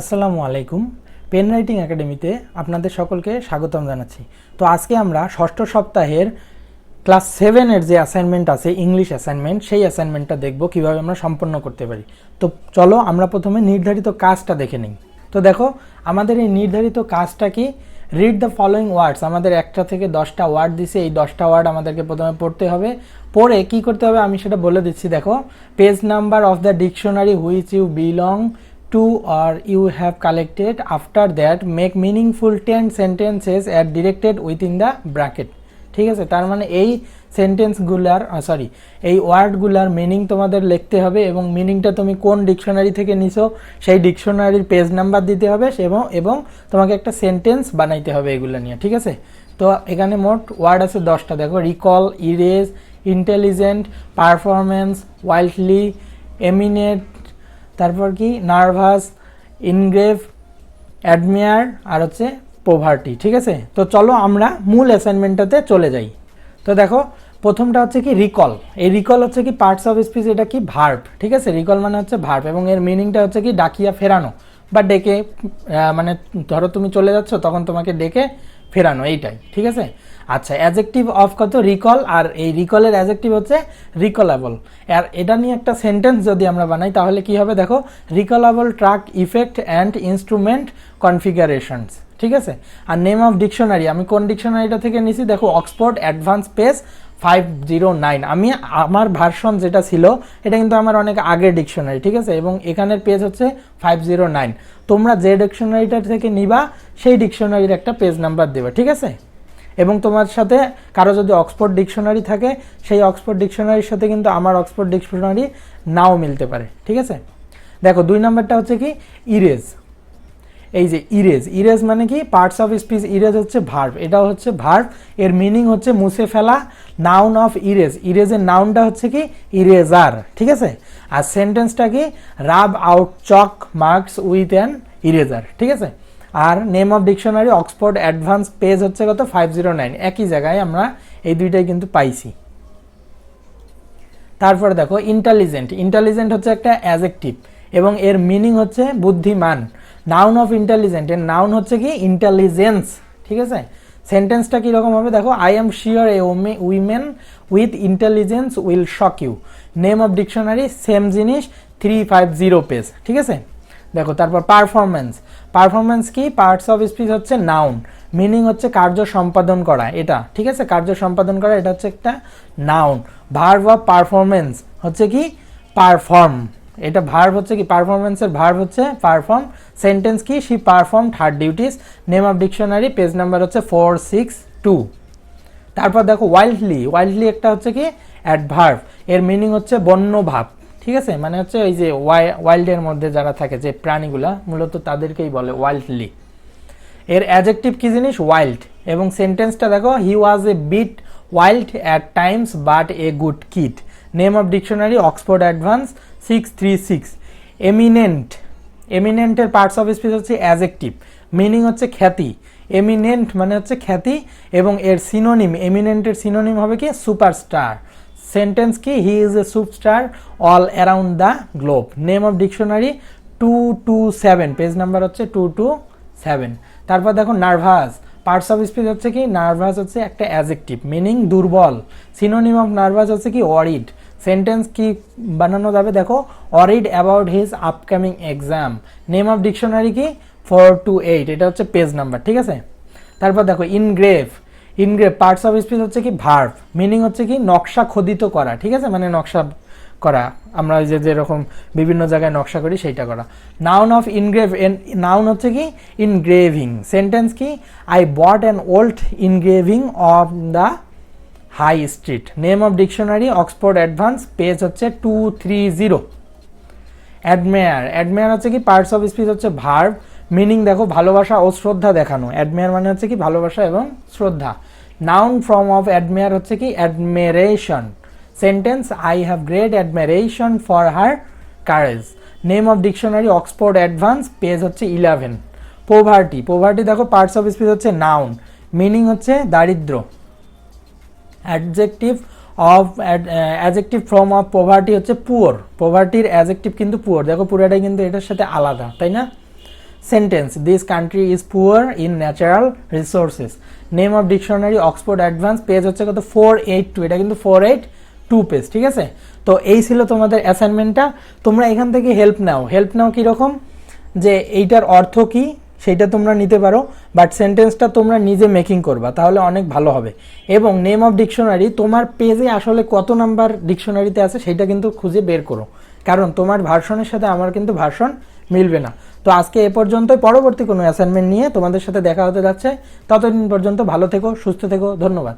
আসসালামু আলাইকুম। Pen writing একাডেমিতে আপনাদের সকলকে স্বাগতম জানাচ্ছি। তো আজকে আমরা ষষ্ঠ সপ্তাহের ক্লাস সেভেনের যে অ্যাসাইনমেন্ট আছে ইংলিশ অ্যাসাইনমেন্ট সেই অ্যাসাইনমেন্টটা দেখব কীভাবে আমরা সম্পন্ন করতে পারি। তো চলো আমরা প্রথমে নির্ধারিত কাজটা দেখে নিই। তো দেখো, আমাদের এই নির্ধারিত কাজটা কি? রিড দ্য ফলোয়িং ওয়ার্ডস আমাদের একটা থেকে দশটা ওয়ার্ড দিছে, এই দশটা ওয়ার্ড আমাদেরকে প্রথমে পড়তে হবে। পড়ে কি করতে হবে আমি সেটা বলে দিচ্ছি। দেখো page number of the dictionary which you belong to or you have collected, after that, make meaningful 10 sentences at directed within the bracket. ঠিক আছে? তার মানে এই সেন্টেন্সগুলার সরি এই ওয়ার্ডগুলার মিনিং তোমাদের লিখতে হবে এবং মিনিংটা তুমি কোন ডিকশনারি থেকে নিছো, সেই ডিকশনারির পেজ নাম্বার দিতে হবে এবং এবং তোমাকে একটা সেন্টেন্স বানাইতে হবে এগুলো নিয়ে, ঠিক আছে? তো এখানে মোট ওয়ার্ড আছে দশটা। দেখো recall erase intelligent performance wildly eminent তারপর কি? নার্ভাস ইনগ্রেভ অ্যাডমিয়ার আর হচ্ছে পোভার্টি ঠিক আছে? তো চলো আমরা মূল অ্যাসাইনমেন্টটাতে চলে যাই। তো দেখো, প্রথমটা হচ্ছে কি রিকল এই রিকল হচ্ছে কি পার্টস অফ স্পিচ এটা কি ভার্ব ঠিক আছে? রিকল মানে হচ্ছে ভার্ব এবং এর মিনিংটা হচ্ছে কি ডাকিয়া ফেরানো বা ডেকে মানে ধরো তুমি চলে যাচ্ছ, তখন তোমাকে ডেকে ফেরানো, এইটাই, ঠিক আছে? আচ্ছা অ্যাজেক্টিভ অফ কত? রিকল আর এই রিকলের অ্যাজেক্টিভ হচ্ছে রিকলাবল আর এটা নিয়ে একটা সেন্টেন্স যদি আমরা বানাই, তাহলে কি হবে? দেখো recallable track effect and instrument configurations ঠিক আছে? আর নেম অফ ডিকশনারি আমি কোন ডিকশনারিটা থেকে নিছি? দেখো Oxford advance page five zero nine আমি, আমার ভার্সন যেটা ছিল, এটা কিন্তু আমার অনেক আগের ডিকশনারি ঠিক আছে? এবং এখানের পেজ হচ্ছে ফাইভ জিরো নাইন তোমরা যে ডিকশনারিটা থেকে নিবা, সেই ডিকশনারির একটা পেজ নাম্বার দেবে, ঠিক আছে? এবং তোমার সাথে কারও যদি অক্সফোর্ড ডিকশনারি থাকে, সেই অক্সফোর্ড ডিকশনারির সাথে কিন্তু আমার অক্সফোর্ড ডিকশনারি নাও মিলতে পারে, ঠিক আছে? দেখো, দুই নাম্বারটা হচ্ছে কি? ইরেজ এই যে ইরেজ ইরেজ মানে কি? পার্টস অফ স্পিচ ইরেজ হচ্ছে ভার্ব এটা হচ্ছে ভার্ব এর মিনিং হচ্ছে মুছে ফেলা নাউন অফ ইরেজ ইরেজের নাউনটা হচ্ছে কি? ইরেজার ঠিক আছে? আর সেন্টেন্সটা কি? Rub out chalk marks with an eraser ঠিক আছে? আর name of dictionary Oxford advance page হচ্ছে কত? ফাইভ জিরো নাইন একই জায়গায় আমরা এই দুইটাই কিন্তু পাইছি। তারপরে দেখো ইন্টেলিজেন্ট ইন্টেলিজেন্ট হচ্ছে একটা অ্যাজেক্টিভ এবং এর মিনিং হচ্ছে বুদ্ধিমান। নাউন অফ ইন্টেলিজেন্ট এর নাউন হচ্ছে কি? ইন্টেলিজেন্স ঠিক আছে? সেন্টেন্সটা কীরকম হবে? দেখো I am sure a women with intelligence will shock you name of dictionary same জিনিস থ্রি ফাইভ জিরো পেজ ঠিক আছে? দেখো, তারপর পারফরমেন্স পারফরমেন্স কি? পার্টস অফ স্পিচ হচ্ছে নাউন মিনিং হচ্ছে কার্য সম্পাদন করা, এটা। ঠিক আছে? কার্য সম্পাদন করা, এটা হচ্ছে একটা নাউন ভার্ভ অফ পারফরমেন্স হচ্ছে কি? পারফর্ম এটা ভার্ভ হচ্ছে কি? পারফরমেন্সের ভার্ভ হচ্ছে পারফর্ম সেন্টেন্স কি? She perform third duties name of dictionary page number হচ্ছে ফোর সিক্স টু তারপর দেখো ওয়াইল্ডলি ওয়াইল্ডলি একটা হচ্ছে কি? অ্যাডভার্ভ এর মিনিং হচ্ছে বন্য ভাব। ঠিক আছে? মানে হচ্ছে ওই যে ওয়াইল্ডের মধ্যে যারা থাকে, যে প্রাণীগুলা, মূলত তাদেরকেই বলে ওয়াইল্ডলি এর অ্যাজেক্টিভ কি জিনিস? ওয়াইল্ড এবং সেন্টেন্সটা দেখো he was a bit wild at times but a good kid name of dictionary Oxford advance six three six eminent এমিনেন্টের parts of speech হচ্ছে অ্যাজেক্টিভ মিনিং হচ্ছে খ্যাতি। এমিনেন্ট মানে হচ্ছে খ্যাতি এবং এর সিনোনিম এমিনেন্টের সিনোনিম হবে কি? সুপারস্টার সেন্টেন্স কি? He is a superstar all around the globe name of dictionary two two seven page number হচ্ছে টু টু সেভেন তারপর দেখো নার্ভাস পার্টস অফ স্পিচ হচ্ছে কি? নার্ভাস হচ্ছে একটা অ্যাজেক্টিভ মিনিং দুর্বল. সিনোনিম অফ নার্ভাস হচ্ছে কি? অরিড সেন্টেন্স কি বানানো যাবে? দেখো worried about his upcoming exam name of dictionary কি? ফোর টু এইট এটা হচ্ছে পেজ নাম্বার ঠিক আছে? তারপর দেখো engrave engrave parts of speech হচ্ছে কি ভার্ভ মিনিং হচ্ছে কি নকশা খোদিত করা, ঠিক আছে? মানে নকশা করা, আমরা যে যেরকম বিভিন্ন জায়গায় নকশা করি সেইটা করা। নাউন অফ ইনগ্রেভ নাউন হচ্ছে কি ইনগ্রেভিং সেন্টেন্স কি I bought an old engraving of the high street name of dictionary Oxford advance page হচ্ছে two three zero admire admire হচ্ছে কি পার্টস অফ স্পিচ হচ্ছে ভার্ব মিনিং দেখো ভালোবাসা ও শ্রদ্ধা দেখানো। অ্যাডমেয়ার মানে হচ্ছে কি ভালোবাসা এবং শ্রদ্ধা। নাউন ফর্ম অফ অ্যাডমেয়ার হচ্ছে কি admiration sentence I have great admiration for her courage name of dictionary Oxford advance page হচ্ছে ইলেভেন পোভার্টি পোভার্টি দেখো পার্টস অফ স্পিচ হচ্ছে নাউন মিনিং হচ্ছে দারিদ্র। Adjective of adjective form of poverty হচ্ছে poor পোভার্টির adjective কিন্তু poor দেখো পুরোটাই কিন্তু এটার সাথে আলাদা, তাই না? Sentence this country is poor in natural resources name of dictionary Oxford advance page হচ্ছে কত? ফোর এইট টু এটা কিন্তু ফোর এইট টু পেজ ঠিক আছে? তো এই ছিল তোমাদের অ্যাসাইনমেন্টটা তোমরা এখান থেকে হেল্প নাও। হেল্প নাও কীরকম? যে এইটার অর্থ কি, সেইটা তোমরা নিতে পারো বাট সেন্টেন্সটা তোমরা নিজে মেকিং করবা, তাহলে অনেক ভালো হবে। এবং নেম অফ ডিকশনারি তোমার পেজে আসলে কত নাম্বার ডিকশনারিতে আছে সেটা কিন্তু খুঁজে বের করো। কারণ তোমার ভার্সনের সাথে আমার কিন্তু ভার্সন মিলবে না। তো আজকে এ পর্যন্তই, পরবর্তী কোনো অ্যাসাইনমেন্ট নিয়ে তোমাদের সাথে দেখা হতে যাচ্ছে। ততদিন পর্যন্ত ভালো থেকো, সুস্থ থেকো, ধন্যবাদ।